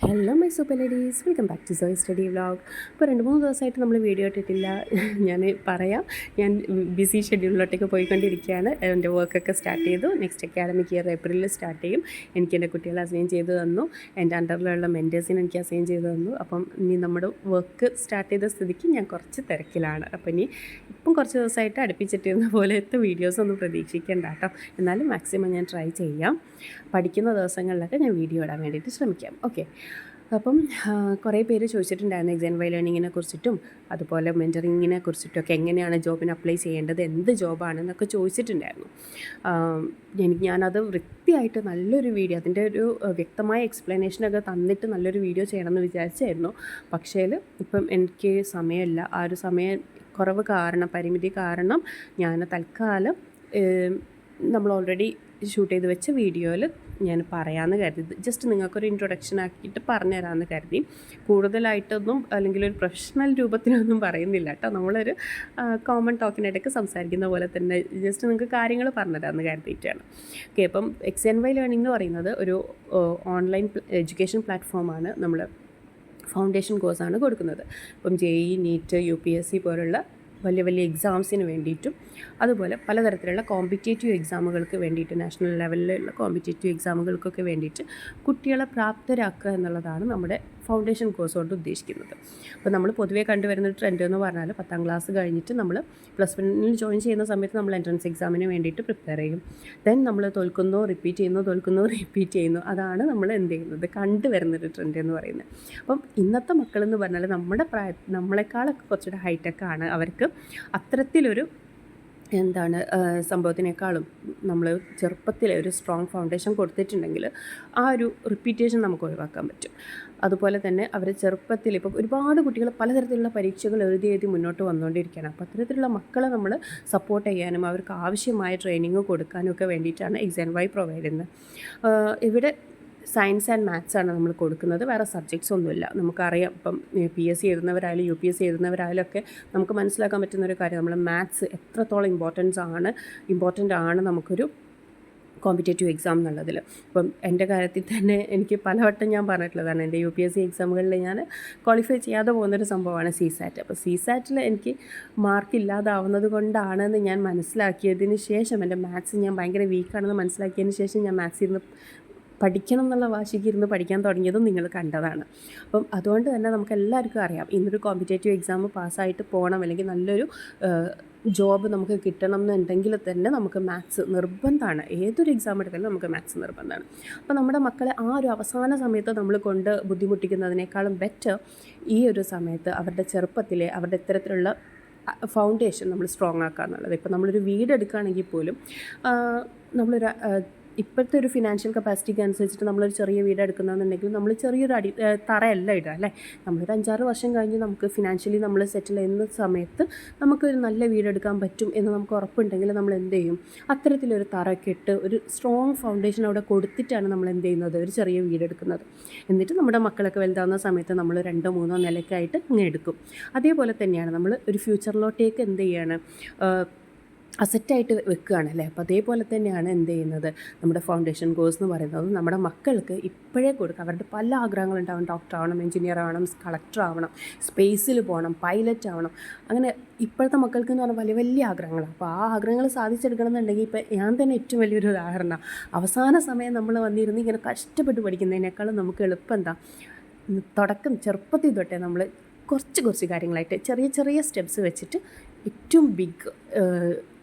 Hello my super ladies welcome back to soy study vlog ഇപ്പോൾ രണ്ട് മൂന്ന് ദിവസമായിട്ട് നമ്മൾ വീഡിയോ ഇട്ടിട്ടില്ല. ഞാൻ പറയാം. ഞാൻ ബിസി ഷെഡ്യൂളിലോട്ടേക്ക് പോയിക്കൊണ്ടിരിക്കുകയാണ്. എന്റെ വർക്കൊക്കെ സ്റ്റാർട്ട് ചെയ്തു. നെക്സ്റ്റ് അക്കാഡമിക് ഇയർ ഏപ്രിലിൽ സ്റ്റാർട്ട് ചെയ്യും. എനിക്ക് എന്റെ കുട്ടികളെ അസൈൻ ചെയ്തു തന്നു. എന്റെ അണ്ടറിലുള്ള മെന്റേഴ്സിന് എനിക്ക് അസൈൻ ചെയ്തു തന്നു. അപ്പം ഇനി നമ്മുടെ വർക്ക് സ്റ്റാർട്ട് ചെയ്ത സ്ഥിതിക്ക് ഞാൻ കുറച്ച് തിരക്കിലാണ്. അപ്പം ഇനി ഇപ്പം കുറച്ച് ദിവസമായിട്ട് അടുപ്പിച്ചിട്ടിരുന്ന പോലത്തെ വീഡിയോസ് ഒന്നും പ്രതീക്ഷിക്കേണ്ട കേട്ടോ. എന്നാലും മാക്സിമം ഞാൻ ട്രൈ ചെയ്യാം. പഠിക്കുന്ന ദിവസങ്ങളിലൊക്കെ ഞാൻ വീഡിയോ ഇടാൻ വേണ്ടിയിട്ട് ശ്രമിക്കാം. ഓക്കെ അപ്പം കുറേ പേര് ചോദിച്ചിട്ടുണ്ടായിരുന്നു എക്സാം വൈ ലേണിങ്ങിനെ കുറിച്ചിട്ടും അതുപോലെ മെന്ററിങ്ങിനെ കുറിച്ചിട്ടൊക്കെ എങ്ങനെയാണ് ജോബിന് അപ്ലൈ ചെയ്യേണ്ടത് എന്ത് ജോബാണ് എന്നൊക്കെ ചോദിച്ചിട്ടുണ്ടായിരുന്നു. എനിക്ക് ഞാനത് വൃത്തിയായിട്ട് നല്ലൊരു വീഡിയോ അതിന്റെ ഒരു വ്യക്തമായ എക്സ്പ്ലനേഷനൊക്കെ തന്നിട്ട് നല്ലൊരു വീഡിയോ ചെയ്യണമെന്ന് വിചാരിച്ചായിരുന്നു. പക്ഷേ ഇപ്പം എനിക്ക് സമയമില്ല. ആ ഒരു സമയം കുറവ് കാരണം പരിമിതി കാരണം ഞാൻ തൽക്കാലം നമ്മൾ ഓൾറെഡി ഷൂട്ട് ചെയ്ത് വെച്ച വീഡിയോയിൽ ഞാൻ പറയാമെന്ന് കരുതി. ജസ്റ്റ് നിങ്ങൾക്കൊരു ഇൻട്രൊഡക്ഷൻ ആക്കിയിട്ട് പറഞ്ഞുതരാമെന്ന് കരുതി. കൂടുതലായിട്ടൊന്നും അല്ലെങ്കിൽ ഒരു പ്രൊഫഷണൽ രൂപത്തിലൊന്നും പറയുന്നില്ല കേട്ടോ. നമ്മളൊരു കോമൺ ടോക്കിനിടയ്ക്ക് സംസാരിക്കുന്ന പോലെ തന്നെ ജസ്റ്റ് നിങ്ങൾക്ക് കാര്യങ്ങൾ പറഞ്ഞുതരാമെന്ന് കരുതിയിട്ടാണ്. ഓക്കെ അപ്പം എക്സ് എൻ വൈ ലേണിംഗ് എന്ന് പറയുന്നത് ഒരു ഓൺലൈൻ എഡ്യൂക്കേഷൻ പ്ലാറ്റ്ഫോമാണ് നമ്മൾ ഫൗണ്ടേഷൻ കോഴ്സാണ് കൊടുക്കുന്നത്. ഇപ്പം J E NEET U P S C പോലുള്ള വലിയ വലിയ എക്സാംസിന് വേണ്ടിയിട്ടും അതുപോലെ പലതരത്തിലുള്ള കോമ്പറ്റേറ്റീവ് എക്സാമുകൾക്ക് വേണ്ടിയിട്ട് നാഷണൽ ലെവലിലുള്ള കോമ്പറ്റേറ്റീവ് എക്സാമുകൾക്കൊക്കെ വേണ്ടിയിട്ട് കുട്ടികളെ പ്രാപ്തരാക്കുക എന്നുള്ളതാണ് നമ്മുടെ ഫൗണ്ടേഷൻ കോഴ്സ് കൊണ്ട് ഉദ്ദേശിക്കുന്നത്. അപ്പോൾ നമ്മൾ പൊതുവേ കണ്ടുവരുന്ന ട്രെൻഡ് എന്ന് പറഞ്ഞാൽ പത്താം ക്ലാസ് കഴിഞ്ഞിട്ട് നമ്മൾ പ്ലസ് വണ്ണിൽ ജോയിൻ ചെയ്യുന്ന സമയത്ത് നമ്മൾ എൻട്രൻസ് എക്സാമിന് വേണ്ടിയിട്ട് പ്രിപ്പയർ ചെയ്യും. ദെൻ നമ്മൾ തോൽക്കുന്നു റിപ്പീറ്റ് ചെയ്യുന്നു തോൽക്കുന്നു റിപ്പീറ്റ് ചെയ്യുന്നു അതാണ് നമ്മൾ എന്ത് ചെയ്യുന്നത്? കണ്ടുവരുന്നൊരു ട്രെൻഡ് എന്ന് പറയുന്നത്. അപ്പം ഇന്നത്തെ മക്കളെന്ന് പറഞ്ഞാൽ നമ്മുടെ പ്രായ നമ്മളെക്കാളൊക്കെ കുറച്ചുകൂടെ ഹൈടെക്കാണ് അവർക്ക് അത്തരത്തിലൊരു എന്താണ് സംഭവത്തിനേക്കാളും നമ്മൾ ചെറുപ്പത്തിലെ ഒരു സ്ട്രോങ് ഫൗണ്ടേഷൻ കൊടുത്തിട്ടുണ്ടെങ്കിൽ ആ ഒരു റിപ്പീറ്റേഷൻ നമുക്ക് ഒഴിവാക്കാൻ പറ്റും. അതുപോലെ തന്നെ അവർ ചെറുപ്പത്തിൽ ഇപ്പോൾ ഒരുപാട് കുട്ടികൾ പലതരത്തിലുള്ള പരീക്ഷകൾ എഴുതി എഴുതി മുന്നോട്ട് വന്നുകൊണ്ടിരിക്കുകയാണ് അപ്പോൾ അത്തരത്തിലുള്ള മക്കളെ നമ്മൾ സപ്പോർട്ട് ചെയ്യാനും അവർക്ക് ആവശ്യമായ ട്രെയിനിങ് കൊടുക്കാനും ഒക്കെ വേണ്ടിയിട്ടാണ് എക്സാം വൈ പ്രൊവൈഡ് ചെയ്യുന്നത്. ഇവിടെ സയൻസ് ആൻഡ് മാത്സ് ആണ് നമ്മൾ കൊടുക്കുന്നത്. വേറെ സബ്ജക്ട്സ് ഒന്നുമില്ല. നമുക്കറിയാം. ഇപ്പം പി എസ് സി എഴുതുന്നവരായാലും യു പി എസ് സി എഴുതുന്നവരായാലും ഒക്കെ നമുക്ക് മനസ്സിലാക്കാൻ പറ്റുന്ന ഒരു കാര്യം. നമ്മൾ മാത്സ് എത്രത്തോളം ഇമ്പോർട്ടൻസ് ആണ് ഇമ്പോർട്ടന്റ് ആണ് നമുക്കൊരു കോമ്പറ്റേറ്റീവ് എക്സാം എന്നുള്ളതിൽ ഇപ്പം എന്റെ കാര്യത്തിൽ തന്നെ എനിക്ക് പലവട്ടം ഞാൻ പറഞ്ഞിട്ടുള്ളതാണ് എന്റെ യു പി എസ് സി എക്സാമുകളിൽ ഞാൻ ക്വാളിഫൈ ചെയ്യാതെ പോകുന്നൊരു സംഭവമാണ് സി സാറ്റ് അപ്പോൾ സി സാറ്റിൽ എനിക്ക് മാർക്ക് ഇല്ലാതാവുന്നത് കൊണ്ടാണെന്ന് ഞാൻ മനസ്സിലാക്കിയതിന് ശേഷം എന്റെ മാത്സ് ഞാൻ ഭയങ്കര വീക്കാണെന്ന് മനസ്സിലാക്കിയതിന് ശേഷം ഞാൻ മാത്സിൽ ഇരുന്ന് പഠിക്കണം എന്നുള്ള വാശിക്ക് ഇരുന്ന് പഠിക്കാൻ തുടങ്ങിയതും നിങ്ങൾ കണ്ടതാണ്. അപ്പം അതുകൊണ്ട് തന്നെ നമുക്ക് എല്ലാവർക്കും അറിയാം ഇന്നൊരു കോമ്പറ്റേറ്റീവ് എക്സാം പാസ്സായിട്ട് പോകണം അല്ലെങ്കിൽ നല്ലൊരു ജോബ് നമുക്ക് കിട്ടണം എന്നുണ്ടെങ്കിൽ തന്നെ നമുക്ക് മാത്സ് നിർബന്ധമാണ്. ഏതൊരു എക്സാം എടുത്താലും നമുക്ക് മാത്സ് നിർബന്ധമാണ്. അപ്പോൾ നമ്മുടെ മക്കളെ ആ ഒരു അവസാന സമയത്ത് നമ്മൾ കൊണ്ട് ബുദ്ധിമുട്ടിക്കുന്നതിനേക്കാളും ബെറ്റർ ഈ ഒരു സമയത്ത് അവരുടെ ചെറുപ്പത്തിലെ അവരുടെ ഇത്തരത്തിലുള്ള ഫൗണ്ടേഷൻ നമ്മൾ സ്ട്രോങ് ആക്കുക എന്നുള്ളത് ഇപ്പോൾ നമ്മളൊരു വീട് എടുക്കുകയാണെങ്കിൽ പോലും നമ്മളൊരു ഇപ്പോഴത്തെ ഒരു ഫിനാൻഷ്യൽ കപ്പാസിറ്റിക്ക് അനുസരിച്ചിട്ട് നമ്മളൊരു ചെറിയ വീട് എടുക്കുന്നതെന്നുണ്ടെങ്കിൽ നമ്മൾ ചെറിയൊരു അടി തറയല്ല ഇടുക അല്ലേ? നമ്മളൊരു അഞ്ചാറ് വർഷം കഴിഞ്ഞ് നമുക്ക് ഫിനാൻഷ്യലി നമ്മൾ സെറ്റിൽ ചെയ്യുന്ന സമയത്ത് നമുക്കൊരു നല്ല വീട് എടുക്കാൻ പറ്റും എന്ന് നമുക്ക് ഉറപ്പുണ്ടെങ്കിൽ നമ്മൾ എന്ത് ചെയ്യും? അത്തരത്തിലൊരു തറയൊക്കെ ഇട്ട് ഒരു സ്ട്രോങ് ഫൗണ്ടേഷൻ അവിടെ കൊടുത്തിട്ടാണ് നമ്മൾ എന്ത് ചെയ്യുന്നത്? ഒരു ചെറിയ വീട് എടുക്കുന്നത്. എന്നിട്ട് നമ്മുടെ മക്കളൊക്കെ വലുതാവുന്ന സമയത്ത് നമ്മൾ രണ്ടോ മൂന്നോ നിലയ്ക്കായിട്ട് ഇങ്ങനെ എടുക്കും. അതേപോലെ തന്നെയാണ് നമ്മൾ ഒരു ഫ്യൂച്ചറിലോട്ടേക്ക് എന്ത് ചെയ്യാണ്? ആ, അസറ്റായിട്ട് വെക്കുകയാണ് അല്ലേ അപ്പോൾ അതേപോലെ തന്നെയാണ് എന്ത് ചെയ്യുന്നത്? നമ്മുടെ ഫൗണ്ടേഷൻ കോഴ്സ് എന്ന് പറയുന്നത് നമ്മുടെ മക്കൾക്ക് ഇപ്പോഴേ കൊടുക്കുക. അവരുടെ പല ആഗ്രഹങ്ങളുണ്ടാവും. ഡോക്ടർ ആവണം എഞ്ചിനീയർ ആവണം കളക്ടർ ആവണം സ്പേസിൽ പോകണം പൈലറ്റ് ആവണം. അങ്ങനെ ഇപ്പോഴത്തെ മക്കൾക്ക് എന്ന് പറഞ്ഞാൽ വലിയ വലിയ ആഗ്രഹങ്ങളാണ്. അപ്പോൾ ആ ആഗ്രഹങ്ങൾ സാധിച്ചെടുക്കണം എന്നുണ്ടെങ്കിൽ ഇപ്പോൾ ഞാൻ തന്നെ ഏറ്റവും വലിയൊരു ഉദാഹരണം അവസാന സമയം നമ്മൾ വന്നിരുന്ന് ഇങ്ങനെ കഷ്ടപ്പെട്ട് പഠിക്കുന്നതിനേക്കാളും നമുക്ക് എളുപ്പം എന്താ? തുടക്കം ചെറുപ്പത്തിൽ തൊട്ടേ നമ്മൾ കുറച്ച് കുറച്ച് കാര്യങ്ങളായിട്ട് ചെറിയ ചെറിയ സ്റ്റെപ്സ് വെച്ചിട്ട് ഏറ്റവും ബിഗ്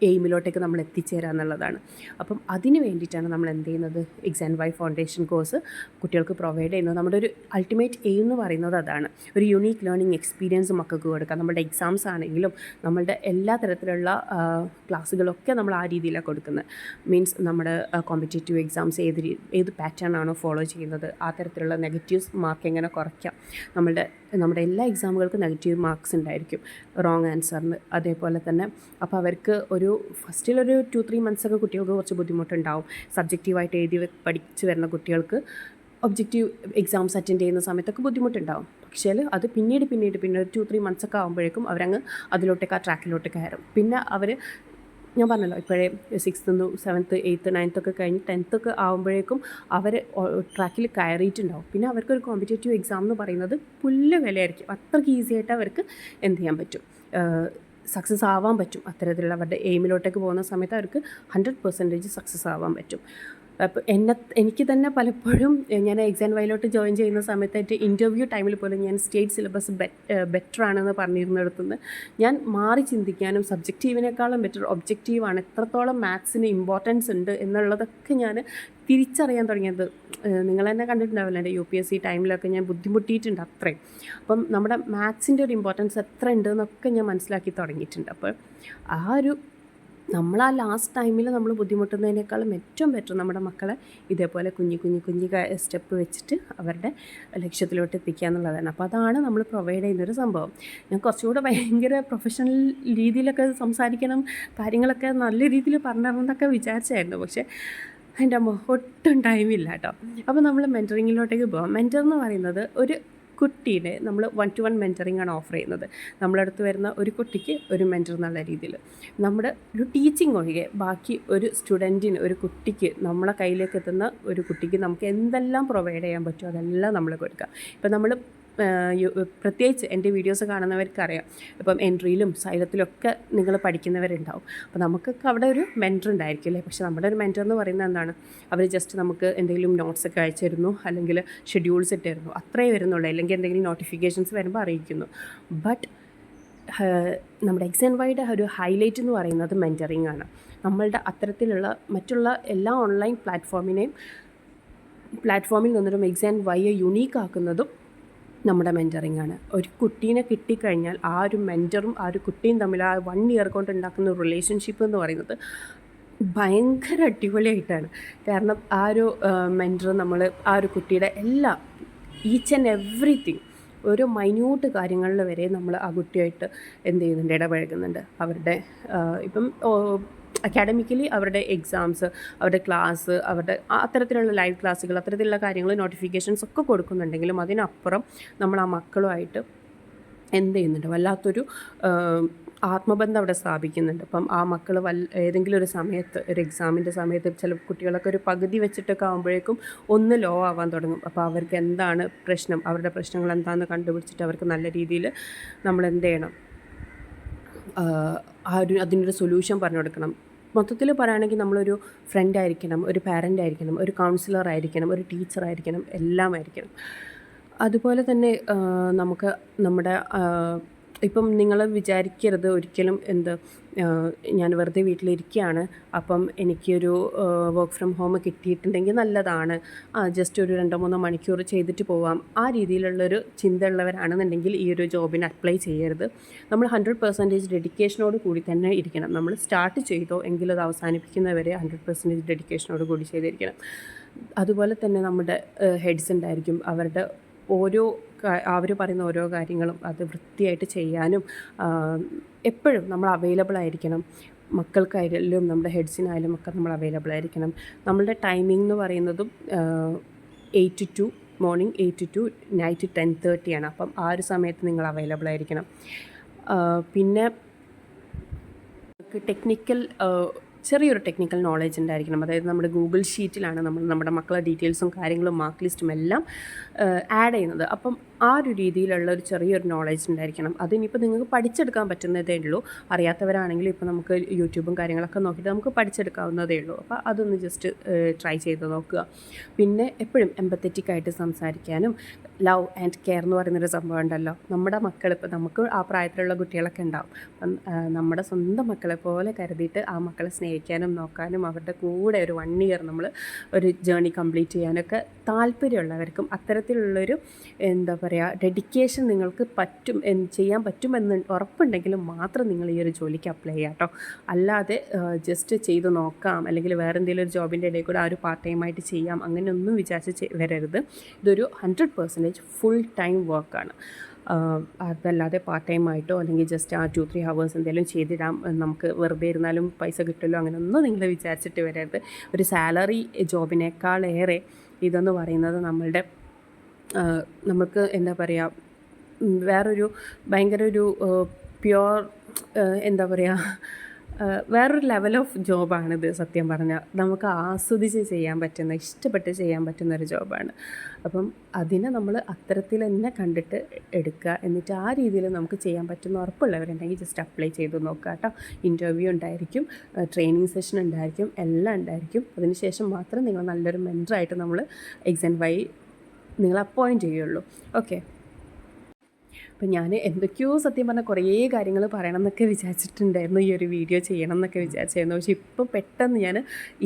എയിമിലോട്ടേക്ക് നമ്മൾ എത്തിച്ചേരുക എന്നുള്ളതാണ്. അപ്പം അതിന് വേണ്ടിയിട്ടാണ് നമ്മൾ എന്ത് ചെയ്യുന്നത്? എക്സാം വൈ ഫൗണ്ടേഷൻ കോഴ്സ് കുട്ടികൾക്ക് പ്രൊവൈഡ് ചെയ്യുന്നത്. നമ്മുടെ ഒരു അൾട്ടിമേറ്റ് എയിം എന്ന് പറയുന്നത് അതാണ്. ഒരു യുണീക്ക് ലേണിംഗ് എക്സ്പീരിയൻസ് മക്കൾക്ക് കൊടുക്കുക നമ്മുടെ എക്സാംസ് ആണെങ്കിലും നമ്മളുടെ എല്ലാ തരത്തിലുള്ള ക്ലാസ്സുകളൊക്കെ നമ്മൾ ആ രീതിയിലാണ് കൊടുക്കുന്നത്. മീൻസ് നമ്മുടെ കോമ്പറ്റേറ്റീവ് എക്സാംസ് ഏത് ഏത് പാറ്റേൺ ആണോ ഫോളോ ചെയ്യുന്നത് ആ തരത്തിലുള്ള നെഗറ്റീവ്സ് മാർക്ക് എങ്ങനെ കുറയ്ക്കാം? നമ്മളുടെ നമ്മുടെ എല്ലാ എക്സാമുകൾക്കും നെഗറ്റീവ് മാർക്സ് ഉണ്ടായിരിക്കും. റോങ് ആൻസറിന് അതേപോലെ തന്നെ. അപ്പോൾ അവർക്ക് ഒരു ഫസ്റ്റിലൊരു ടു ത്രീ മന്ത്സൊക്കെ കുട്ടികൾക്ക് കുറച്ച് ബുദ്ധിമുട്ടുണ്ടാവും. സബ്ജക്റ്റീവായിട്ട് എഴുതി പഠിച്ച് വരുന്ന കുട്ടികൾക്ക് ഒബ്ജക്റ്റീവ് എക്സാംസ് അറ്റൻഡ് ചെയ്യുന്ന സമയത്തൊക്കെ ബുദ്ധിമുട്ടുണ്ടാവും. പക്ഷേ അത് പിന്നീട് പിന്നീട് പിന്നെ ഒരു ടു ത്രീ മന്ത്സ് ഒക്കെ ആകുമ്പോഴേക്കും അവരങ്ങ് അതിലോട്ടേക്ക് ആ ട്രാക്കിലോട്ട് കയറും. പിന്നെ അവർ ഞാൻ പറഞ്ഞല്ലോ ഇപ്പോഴേ സിക്സ്ത്ത് സെവൻത്ത് എയ്ത്ത് നയൻത്ത് ഒക്കെ കഴിഞ്ഞ് ടെൻത്ത് ഒക്കെ ആകുമ്പോഴേക്കും അവർ ട്രാക്കിൽ കയറിയിട്ടുണ്ടാവും. പിന്നെ അവർക്കൊരു കോമ്പറ്റേറ്റീവ് എക്സാം എന്ന് പറയുന്നത് പുല്ല് വിലയായിരിക്കും. അത്രയ്ക്ക് ഈസിയായിട്ട് അവർക്ക് എന്ത് ചെയ്യാൻ പറ്റും? സക്സസ് ആവാൻ പറ്റും. അത്തരത്തിലുള്ള അവരുടെ എയിമിലോട്ടേക്ക് പോകുന്ന സമയത്ത് അവർക്ക് ഹൺഡ്രഡ് പെർസെന്റേജ് സക്സസ് ആവാൻ പറ്റും. അപ്പോൾ എന്നെ എനിക്ക് തന്നെ പലപ്പോഴും ഞാൻ എക്സാം വൈലോട്ട് ജോയിൻ ചെയ്യുന്ന സമയത്തായിട്ട് ഇന്റർവ്യൂ ടൈമിൽ പോലും ഞാൻ സ്റ്റേറ്റ് സിലബസ് ബെറ്റർ ആണെന്ന് പറഞ്ഞിരുന്നിടത്തുനിന്ന് ഞാൻ മാറി ചിന്തിക്കാനും സബ്ജക്റ്റീവിനേക്കാളും ബെറ്റർ ഒബ്ജക്റ്റീവാണ് എത്രത്തോളം മാത്സിന് ഇമ്പോർട്ടൻസ് ഉണ്ട് എന്നുള്ളതൊക്കെ ഞാൻ തിരിച്ചറിയാൻ തുടങ്ങിയത്. നിങ്ങൾ തന്നെ കണ്ടിട്ടുണ്ടാവില്ല എന്റെ യു പി എസ് സി ടൈമിലൊക്കെ ഞാൻ ബുദ്ധിമുട്ടിയിട്ടുണ്ട് അത്രയും. അപ്പം നമ്മുടെ മാത്സിന്റെ ഒരു ഇമ്പോർട്ടൻസ് എത്ര ഉണ്ട് എന്നൊക്കെ ഞാൻ മനസ്സിലാക്കി തുടങ്ങിയിട്ടുണ്ട്. അപ്പോൾ ആ ഒരു നമ്മൾ ആ ലാസ്റ്റ് ടൈമിൽ നമ്മൾ ബുദ്ധിമുട്ടുന്നതിനേക്കാളും ഏറ്റവും ബെറ്റർ നമ്മുടെ മക്കളെ ഇതേപോലെ കുഞ്ഞു കുഞ്ഞു കുഞ്ഞു സ്റ്റെപ്പ് വെച്ചിട്ട് അവരുടെ ലക്ഷ്യത്തിലോട്ട് എത്തിക്കുക എന്നുള്ളതാണ്. അപ്പോൾ അതാണ് നമ്മൾ പ്രൊവൈഡ് ചെയ്യുന്നൊരു സംഭവം. ഞാൻ കുറച്ചുകൂടെ ഭയങ്കര പ്രൊഫഷണൽ രീതിയിലൊക്കെ സംസാരിക്കണം കാര്യങ്ങളൊക്കെ നല്ല രീതിയിൽ പറഞ്ഞു എന്നൊക്കെ വിചാരിച്ചായിരുന്നു. പക്ഷേ എന്റെ അമ്മ ഒട്ടും ടൈമില്ല കേട്ടോ. അപ്പോൾ നമ്മൾ മെന്ററിങ്ങിലോട്ടേക്ക് പോകാം മെന്റർ എന്ന് പറയുന്നത് ഒരു കുട്ടീനെ നമ്മൾ വൺ ടു വൺ മെന്ററിങ് ആണ് ഓഫർ ചെയ്യുന്നത്. നമ്മളടുത്ത് വരുന്ന ഒരു കുട്ടിക്ക് ഒരു മെന്റർ എന്നുള്ള രീതിയിൽ. നമ്മുടെ ഒരു ടീച്ചിങ് ഒഴികെ ബാക്കി ഒരു സ്റ്റുഡന്റിന് ഒരു കുട്ടിക്ക് നമ്മളെ കയ്യിലേക്ക് എത്തുന്ന ഒരു കുട്ടിക്ക് നമുക്ക് എന്തെല്ലാം പ്രൊവൈഡ് ചെയ്യാൻ പറ്റുമോ അതെല്ലാം നമ്മൾ കൊടുക്കുക. ഇപ്പം നമ്മൾ പ്രത്യേകിച്ച് എന്റെ വീഡിയോസ് കാണുന്നവർക്കറിയാം. ഇപ്പം എൻട്രിയിലും സൈലത്തിലൊക്കെ നിങ്ങൾ പഠിക്കുന്നവരുണ്ടാവും. അപ്പോൾ നമുക്കൊക്കെ അവിടെ ഒരു മെന്റർ ഉണ്ടായിരിക്കും അല്ലേ? പക്ഷേ നമ്മുടെ ഒരു മെന്റർ എന്ന് പറയുന്നത് എന്താണ്? അവർ ജസ്റ്റ് നമുക്ക് എന്തെങ്കിലും നോട്ട്സ് ഒക്കെ അയച്ചിരുന്നു അല്ലെങ്കിൽ ഷെഡ്യൂൾസ് ഇട്ടിരുന്നു അത്രേ വരുന്നുള്ളൂ. അല്ലെങ്കിൽ എന്തെങ്കിലും നോട്ടിഫിക്കേഷൻസ് വരുമ്പോൾ അറിയിക്കുന്നു. ബട്ട് നമ്മുടെ എക്സ് ആൻഡ് വൈയുടെ ഒരു ഹൈലൈറ്റ് എന്ന് പറയുന്നത് മെന്ററിങ് ആണ്. നമ്മളുടെ അത്തരത്തിലുള്ള മറ്റുള്ള എല്ലാ ഓൺലൈൻ പ്ലാറ്റ്ഫോമിനെയും പ്ലാറ്റ്ഫോമിൽ നിന്നൊരു എക്സ് ആൻഡ് വൈയെ യുണീക്ക് ആക്കുന്നതും നമ്മുടെ മെന്ററിങ് ആണ്. ഒരു കുട്ടീനെ കിട്ടിക്കഴിഞ്ഞാൽ ആ ഒരു മെന്ററും ആ ഒരു കുട്ടിയും തമ്മിൽ ആ വൺ ഇയർ കൊണ്ട് ഉണ്ടാക്കുന്ന റിലേഷൻഷിപ്പ് എന്ന് പറയുന്നത് ഭയങ്കര അടിപൊളിയായിട്ടാണ്. കാരണം ആ ഒരു മെന്റർ നമ്മൾ ആ ഒരു കുട്ടിയുടെ എല്ലാം ഈച്ച് ആൻഡ് എവ്രിതിങ് ഓരോ മൈന്യൂട്ട് കാര്യങ്ങളിൽ വരെ നമ്മൾ ആ കുട്ടിയായിട്ട് എന്ത് ചെയ്യുന്നുണ്ട് ഇടപഴകുന്നുണ്ട്. അവരുടെ ഇപ്പം അക്കാഡമിക്കലി അവരുടെ എക്സാംസ് അവരുടെ ക്ലാസ് അവരുടെ അത്തരത്തിലുള്ള ലൈവ് ക്ലാസ്സുകൾ അത്തരത്തിലുള്ള കാര്യങ്ങൾ നോട്ടിഫിക്കേഷൻസ് ഒക്കെ കൊടുക്കുന്നുണ്ടെങ്കിലും അതിനപ്പുറം നമ്മൾ ആ മക്കളുമായിട്ട് എന്ത് ചെയ്യുന്നുണ്ട്? വല്ലാത്തൊരു ആത്മബന്ധം അവിടെ സ്ഥാപിക്കുന്നുണ്ട്. അപ്പം ആ മക്കൾ വല്ല ഏതെങ്കിലും ഒരു സമയത്ത് ഒരു എക്സാമിന്റെ സമയത്ത് ചില കുട്ടികളൊക്കെ ഒരു പകുതി വെച്ചിട്ടൊക്കെ ആകുമ്പോഴേക്കും ഒന്ന് ലോ ആവാൻ തുടങ്ങും. അപ്പോൾ അവർക്ക് എന്താണ് പ്രശ്നം? അവരുടെ പ്രശ്നങ്ങൾ എന്താണെന്ന് കണ്ടുപിടിച്ചിട്ട് അവർക്ക് നല്ല രീതിയിൽ നമ്മൾ എന്ത് ചെയ്യണം? ആ ഒരു അതിനൊരു സൊല്യൂഷൻ പറഞ്ഞു കൊടുക്കണം. മൊത്തത്തിൽ പറയുകയാണെങ്കിൽ നമ്മളൊരു ഫ്രണ്ട് ആയിരിക്കണം ഒരു പാരന്റ് ആയിരിക്കണം ഒരു കൗൺസിലർ ആയിരിക്കണം ഒരു ടീച്ചർ ആയിരിക്കണം എല്ലാം ആയിരിക്കണം അതുപോലെ തന്നെ നമുക്ക് നമ്മുടെ ഇപ്പം നിങ്ങൾ വിചാരിക്കരുത് ഒരിക്കലും എന്ത് ഞാൻ വെറുതെ വീട്ടിലിരിക്കുകയാണ്. അപ്പം എനിക്കൊരു വർക്ക് ഫ്രം ഹോം കിട്ടിയിട്ടുണ്ടെങ്കിൽ നല്ലതാണ്. ജസ്റ്റ് ഒരു രണ്ടോ മൂന്നോ മണിക്കൂർ ചെയ്തിട്ട് പോവാം. ആ രീതിയിലുള്ളൊരു ചിന്ത ഉള്ളവരാണെന്നുണ്ടെങ്കിൽ ഈ ഒരു ജോബിന് അപ്ലൈ ചെയ്യരുത്. നമ്മൾ ഹൺഡ്രഡ് പെർസെന്റേജ് ഡെഡിക്കേഷനോട് കൂടി തന്നെ ഇരിക്കണം. നമ്മൾ സ്റ്റാർട്ട് ചെയ്തോ എങ്കിലും അത് അവസാനിപ്പിക്കുന്നവരെ ഹൺഡ്രഡ് പെർസെന്റേജ് ഡെഡിക്കേഷനോട് കൂടി ചെയ്തിരിക്കണം. അതുപോലെ തന്നെ നമ്മുടെ ഹെഡ്സ് ഉണ്ടായിരിക്കും. അവരുടെ ഓരോ അവർ പറയുന്ന ഓരോ കാര്യങ്ങളും അത് വൃത്തിയായിട്ട് ചെയ്യാനും എപ്പോഴും നമ്മൾ അവൈലബിൾ ആയിരിക്കണം. മക്കൾക്കായാലും നമ്മുടെ ഹെഡ്സിനായാലും ഒക്കെ നമ്മൾ അവൈലബിൾ ആയിരിക്കണം. നമ്മളുടെ ടൈമിംഗ് എന്ന് പറയുന്നതും eight to morning eight to night ten തേർട്ടിയാണ് അപ്പം ആ ഒരു സമയത്ത് നിങ്ങൾ അവൈലബിൾ ആയിരിക്കണം. പിന്നെ ടെക്നിക്കൽ ചെറിയൊരു ടെക്നിക്കൽ നോളേജ് ഉണ്ടായിരിക്കണം. അതായത് നമ്മുടെ ഗൂഗിൾ ഷീറ്റിലാണ് നമ്മൾ നമ്മുടെ മക്കളുടെ ഡീറ്റെയിൽസും കാര്യങ്ങളും മാർക്ക് ലിസ്റ്റും എല്ലാം ആഡ് ചെയ്യുന്നത്. അപ്പം ആ ഒരു രീതിയിലുള്ള ഒരു ചെറിയൊരു നോളേജ് ഉണ്ടായിരിക്കണം. അതിനിപ്പോൾ നിങ്ങൾക്ക് പഠിച്ചെടുക്കാൻ പറ്റുന്നതേ ഉള്ളൂ. അറിയാത്തവരാണെങ്കിൽ ഇപ്പോൾ നമുക്ക് യൂട്യൂബും കാര്യങ്ങളൊക്കെ നോക്കിയിട്ട് നമുക്ക് പഠിച്ചെടുക്കാവുന്നതേ ഉള്ളൂ. അപ്പോൾ അതൊന്ന് ജസ്റ്റ് ട്രൈ ചെയ്ത് നോക്കുക. പിന്നെ എപ്പോഴും എമ്പത്തറ്റിക് ആയിട്ട് സംസാരിക്കാനും ലവ് ആൻഡ് കെയർ എന്ന് പറയുന്നൊരു സംഭവം ഉണ്ടല്ലോ. നമ്മുടെ മക്കൾ ഇപ്പോൾ നമുക്ക് ആ പ്രായത്തിലുള്ള കുട്ടികളൊക്കെ ഉണ്ടാവും. അപ്പം നമ്മുടെ സ്വന്തം മക്കളെ പോലെ കരുതിയിട്ട് ആ മക്കളെ സ്നേഹിക്കാനും നോക്കാനും അവരുടെ കൂടെ ഒരു വൺ ഇയർ നമ്മൾ ഒരു ജേണി കംപ്ലീറ്റ് ചെയ്യാനൊക്കെ താല്പര്യമുള്ളവർക്കും അത്തരത്തിലുള്ളൊരു എന്താ പറയുക ഡെഡിക്കേഷൻ നിങ്ങൾക്ക് പറ്റും ചെയ്യാൻ പറ്റുമെന്ന് ഉറപ്പുണ്ടെങ്കിലും മാത്രം നിങ്ങൾ ഈ ഒരു ജോലിക്ക് അപ്ലൈ ചെയ്യാം കേട്ടോ അല്ലാതെ ജസ്റ്റ് ചെയ്ത് നോക്കാം അല്ലെങ്കിൽ വേറെ എന്തെങ്കിലും ഒരു ജോബിന്റെ ഇടയിൽ കൂടെ ആ ഒരു പാർട്ട് ടൈം ആയിട്ട് ചെയ്യാം അങ്ങനെയൊന്നും വിചാരിച്ച് വരരുത്. ഇതൊരു ഹൺഡ്രഡ് പെർസെന്റേജ് ഫുൾ ടൈം വർക്കാണ് അതല്ലാതെ പാർട്ട് ടൈം ആയിട്ടോ അല്ലെങ്കിൽ ജസ്റ്റ് ആ ടു ത്രീ ഹവേഴ്സ് എന്തെങ്കിലും ചെയ്തിടാം നമുക്ക് വെറുതെ ഇരുന്നാലും പൈസ കിട്ടുമല്ലോ അങ്ങനെയൊന്നും നിങ്ങൾ വിചാരിച്ചിട്ട് വരരുത്. ഒരു സാലറി ജോബിനേക്കാളേറെ ഇതെന്ന് പറയുന്നത് നമ്മളുടെ നമുക്ക് എന്താ പറയുക വേറൊരു ഭയങ്കര ഒരു പ്യുവർ എന്താ പറയുക വേറൊരു ലെവൽ ഓഫ് ജോബാണിത് സത്യം പറഞ്ഞാൽ നമുക്ക് ആസ്വദിച്ച് ചെയ്യാൻ പറ്റുന്ന ഇഷ്ടപ്പെട്ട് ചെയ്യാൻ പറ്റുന്ന ഒരു ജോബാണ്. അപ്പം അതിനെ നമ്മൾ അത്തരത്തിൽ തന്നെ കണ്ടിട്ട് എടുക്കുക. എന്നിട്ട് ആ രീതിയിൽ നമുക്ക് ചെയ്യാൻ പറ്റുന്ന ഉറപ്പുള്ളവരുണ്ടെങ്കിൽ ജസ്റ്റ് അപ്ലൈ ചെയ്ത് നോക്കുക കേട്ടോ. ഇന്റർവ്യൂ ഉണ്ടായിരിക്കും ട്രെയിനിങ് സെഷൻ ഉണ്ടായിരിക്കും എല്ലാം ഉണ്ടായിരിക്കും. അതിനുശേഷം മാത്രം നിങ്ങൾ നല്ലൊരു മെന്ററായിട്ട് നമ്മൾ എക്സ് ആൻഡ് വൈ നിങ്ങൾ അപ്പോയിന്റ് ചെയ്യുള്ളൂ. ഓക്കെ അപ്പം ഞാൻ എന്തൊക്കെയോ സത്യം പറഞ്ഞാൽ കുറേ കാര്യങ്ങൾ പറയണം എന്നൊക്കെ വിചാരിച്ചിട്ടുണ്ടായിരുന്നു. ഈ ഒരു വീഡിയോ ചെയ്യണം എന്നൊക്കെ വിചാരിച്ചായിരുന്നു പക്ഷേ ഇപ്പോൾ പെട്ടെന്ന് ഞാൻ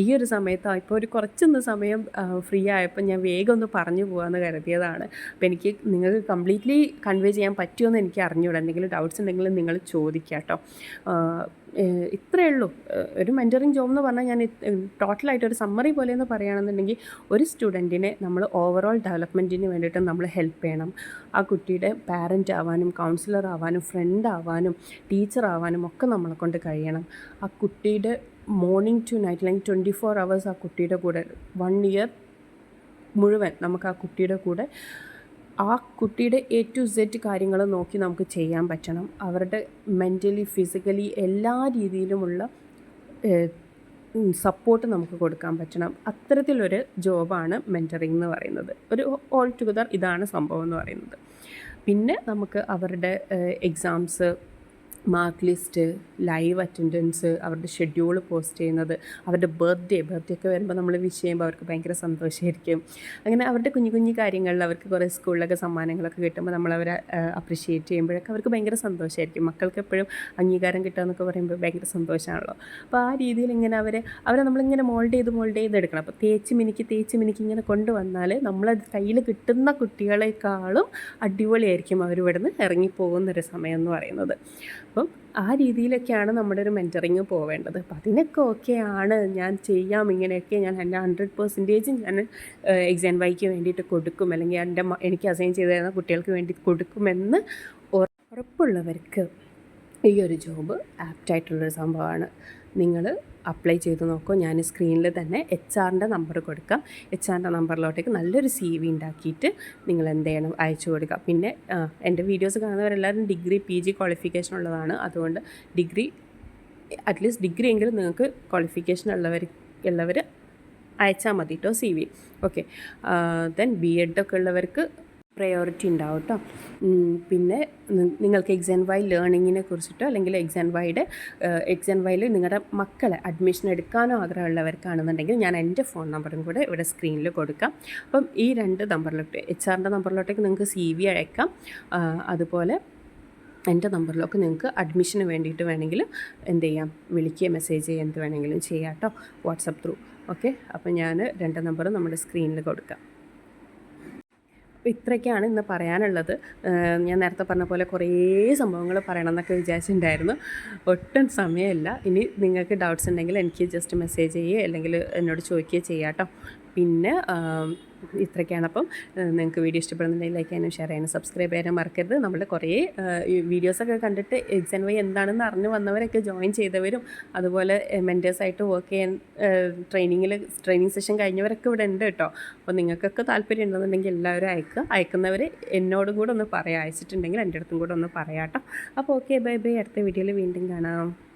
ഈ ഒരു സമയത്ത് ഇപ്പോൾ ഒരു കുറച്ചൊന്ന് സമയം ഫ്രീ ആയപ്പോൾ ഞാൻ വേഗം ഒന്ന് പറഞ്ഞു പോകാമെന്ന് കരുതിയതാണ്. അപ്പോൾ എനിക്ക് നിങ്ങൾക്ക് കംപ്ലീറ്റ്ലി കൺവേ ചെയ്യാൻ പറ്റുമെന്ന് എനിക്ക് അറിഞ്ഞൂടാ. എന്തെങ്കിലും ഡൗട്ട്സ് ഉണ്ടെങ്കിൽ നിങ്ങൾ ചോദിക്കാം കേട്ടോ ഇത്രയേ ഉള്ളൂ. ഒരു മെന്ററിങ് ജോബ് എന്ന് പറഞ്ഞാൽ ഞാൻ ടോട്ടലായിട്ട് ഒരു സമ്മറി പോലെ എന്ന് പറയുകയാണെന്നുണ്ടെങ്കിൽ ഒരു സ്റ്റുഡന്റിനെ നമ്മൾ ഓവറോൾ ഡെവലപ്മെന്റിന് വേണ്ടിയിട്ട് നമ്മൾ ഹെൽപ്പ് ചെയ്യണം. ആ കുട്ടിയുടെ പാരന്റ് ആവാനും കൗൺസിലർ ആവാനും ഫ്രണ്ട് ആവാനും ടീച്ചർ ആവാനും ഒക്കെ നമ്മളെ കൊണ്ട് കഴിയണം. ആ കുട്ടിയുടെ മോർണിംഗ് ടു നൈറ്റ് അല്ലെങ്കിൽ ട്വന്റി ഫോർ അവേഴ്സ് ആ കുട്ടിയുടെ കൂടെ വൺ ഇയർ മുഴുവൻ നമുക്ക് ആ കുട്ടിയുടെ കൂടെ ആ കുട്ടിയുടെ എ ടു സെറ്റ് കാര്യങ്ങൾ നോക്കി നമുക്ക് ചെയ്യാൻ പറ്റണം. അവരുടെ മെന്റലി ഫിസിക്കലി എല്ലാ രീതിയിലുമുള്ള സപ്പോർട്ട് നമുക്ക് കൊടുക്കാൻ പറ്റണം. അത്തരത്തിലൊരു ജോബാണ് മെന്ററിങ് എന്ന് പറയുന്നത്. ഒരു ഓൾ ടുഗദർ ഇതാണ് സംഭവം എന്ന് പറയുന്നത്. പിന്നെ നമുക്ക് അവരുടെ exams mark list live attendance അവരുടെ ഷെഡ്യൂൾ പോസ്റ്റ് ചെയ്യുന്നത് അവരുടെ ബർത്ത്ഡേ ബർത്ത്ഡേ ഒക്കെ വരുമ്പോൾ നമ്മൾ വിഷ് ചെയ്യുമ്പോൾ അവർക്ക് ഭയങ്കര സന്തോഷമായിരിക്കും അങ്ങനെ അവരുടെ കുഞ്ഞു കുഞ്ഞു കാര്യങ്ങളിൽ അവർക്ക് കുറേ സ്കൂളിലൊക്കെ സമ്മാനങ്ങളൊക്കെ കിട്ടുമ്പോൾ നമ്മൾ അവരെ അപ്രിഷ്യേറ്റ് ചെയ്യുമ്പോഴൊക്കെ അവർക്ക് ഭയങ്കര സന്തോഷമായിരിക്കും മക്കൾക്ക് എപ്പോഴും അംഗീകാരം കിട്ടുക എന്നൊക്കെ പറയുമ്പോൾ ഭയങ്കര സന്തോഷമാണല്ലോ അപ്പോൾ ആ രീതിയിൽ ഇങ്ങനെ അവരെ അവരെ നമ്മളിങ്ങനെ മോൾഡ് ചെയ്ത് മോൾഡ് ചെയ്ത് എടുക്കണം. അപ്പോൾ തേച്ച് മിനിക്ക് തേച്ച് മിനിക്ക് ഇങ്ങനെ കൊണ്ടുവന്നാൽ നമ്മളത് കയ്യിൽ കിട്ടുന്ന കുട്ടികളെക്കാളും അടിപൊളിയായിരിക്കും അവരിവിടുന്ന് ഇറങ്ങിപ്പോകുന്നൊരു സമയം എന്ന് പറയുന്നത്. അപ്പം ആ രീതിയിലൊക്കെയാണ് നമ്മുടെ ഒരു മെന്ററിങ് പോവേണ്ടത്. അപ്പം അതിനൊക്കെ ഓക്കെയാണ് ഞാൻ ചെയ്യാം. ഇങ്ങനെയൊക്കെ ഞാൻ എന്റെ ഹൺഡ്രഡ് പെർസെന്റേജ് ഞാൻ എക്സാം വൈക്ക് വേണ്ടിയിട്ട് കൊടുക്കും. അല്ലെങ്കിൽ എന്റെ എനിക്ക് അസൈൻ ചെയ്ത് തരുന്ന കുട്ടികൾക്ക് വേണ്ടി കൊടുക്കുമെന്ന് ഉറപ്പുള്ളവർക്ക് ഈ ഒരു ജോബ് ആപ്റ്റായിട്ടുള്ളൊരു സംഭവമാണ്. നിങ്ങൾ അപ്ലൈ ചെയ്ത് നോക്കൂ. ഞാൻ സ്ക്രീനിൽ തന്നെ എച്ച് ആറിന്റെ നമ്പർ കൊടുക്കാം. എച്ച് ആറിന്റെ നമ്പറിലോട്ടേക്ക് നല്ലൊരു സി വി ഉണ്ടാക്കിയിട്ട് നിങ്ങൾ എന്ത് ചെയ്യണം? അയച്ചു കൊടുക്കുക. പിന്നെ എന്റെ വീഡിയോസ് കാണുന്നവരെല്ലാവരും ഡിഗ്രി പി ജി ക്വാളിഫിക്കേഷൻ ഉള്ളതാണ്. അതുകൊണ്ട് ഡിഗ്രി അറ്റ്ലീസ്റ്റ് ഡിഗ്രി എങ്കിലും നിങ്ങൾക്ക് ക്വാളിഫിക്കേഷൻ ഉള്ളവർ ഉള്ളവർ അയച്ചാൽ മതി കേട്ടോ C V okay then B Ed ഒക്കെ ഉള്ളവർക്ക് പ്രയോറിറ്റി ഉണ്ടാവും കേട്ടോ പിന്നെ നിങ്ങൾക്ക് എക്സ് ആൻഡ് വൈ ലേണിങ്ങിനെ കുറിച്ചിട്ടോ അല്ലെങ്കിൽ എക്സ് ആൻഡ് വൈയുടെ എക്സ് ആൻഡ് വൈയിൽ നിങ്ങളുടെ മക്കളെ അഡ്മിഷൻ എടുക്കാനോ ആഗ്രഹമുള്ളവർക്കാണെന്നുണ്ടെങ്കിൽ ഞാൻ എന്റെ ഫോൺ നമ്പറും കൂടെ ഇവിടെ സ്ക്രീനിൽ കൊടുക്കാം. അപ്പം ഈ രണ്ട് നമ്പറിലോട്ട് എച്ച് ആറിന്റെ നമ്പറിലോട്ടേക്ക് നിങ്ങൾക്ക് സി വി അയക്കാം. അതുപോലെ എന്റെ നമ്പറിലൊക്കെ നിങ്ങൾക്ക് അഡ്മിഷന് വേണ്ടിയിട്ട് വേണമെങ്കിൽ എന്ത് ചെയ്യാം വിളിക്കുക മെസ്സേജ് ചെയ്യുക എന്ത് വേണമെങ്കിലും ചെയ്യാം കേട്ടോ വാട്സപ്പ് ത്രൂ ഓക്കെ അപ്പോൾ ഞാൻ രണ്ട് നമ്പറും നമ്മുടെ സ്ക്രീനിൽ കൊടുക്കാം. അപ്പോൾ ഇത്രയൊക്കെയാണ് ഇന്ന് പറയാനുള്ളത്. ഞാൻ നേരത്തെ പറഞ്ഞ പോലെ കുറേ സംഭവങ്ങൾ പറയണം എന്നൊക്കെ വിചാരിച്ചിട്ടുണ്ടായിരുന്നു. ഒട്ടും സമയമില്ല. ഇനി നിങ്ങൾക്ക് ഡൗട്ട്സ് ഉണ്ടെങ്കിൽ എനിക്ക് ജസ്റ്റ് മെസ്സേജ് ചെയ്യുക അല്ലെങ്കിൽ എന്നോട് ചോദിക്കുകയോ ചെയ്യാം കേട്ടോ. പിന്നെ ഇത്രയ്ക്കാണ് അപ്പം നിങ്ങൾക്ക് വീഡിയോ ഇഷ്ടപ്പെടുന്നുണ്ടെങ്കിൽ ലൈക്ക് ചെയ്യാനും ഷെയർ ചെയ്യാനും സബ്സ്ക്രൈബ് ചെയ്യാനും മറക്കരുത്. നമ്മൾ കുറേ വീഡിയോസൊക്കെ കണ്ടിട്ട് എക്സ് എൻ വൈ എന്താണെന്ന് അറിഞ്ഞു വന്നവരൊക്കെ ജോയിൻ ചെയ്തവരും. അതുപോലെ മെന്റേഴ്സായിട്ട് വർക്ക് ചെയ്യാൻ ട്രെയിനിങ്ങിൽ ട്രെയിനിങ് സെഷൻ കഴിഞ്ഞവരൊക്കെ ഇവിടെ ഉണ്ട് കേട്ടോ. അപ്പോൾ നിങ്ങൾക്കൊക്കെ താല്പര്യം ഉണ്ടെന്നുണ്ടെങ്കിൽ എല്ലാവരും അയക്കുക അയക്കുന്നവർ എന്നോടും കൂടെ ഒന്ന് പറയാം. അയച്ചിട്ടുണ്ടെങ്കിൽ എന്റെ അടുത്തും കൂടെ ഒന്ന് പറയാം കേട്ടോ. അപ്പോൾ ഓക്കെ ബൈ ബൈ അടുത്ത വീഡിയോയിൽ വീണ്ടും കാണാം.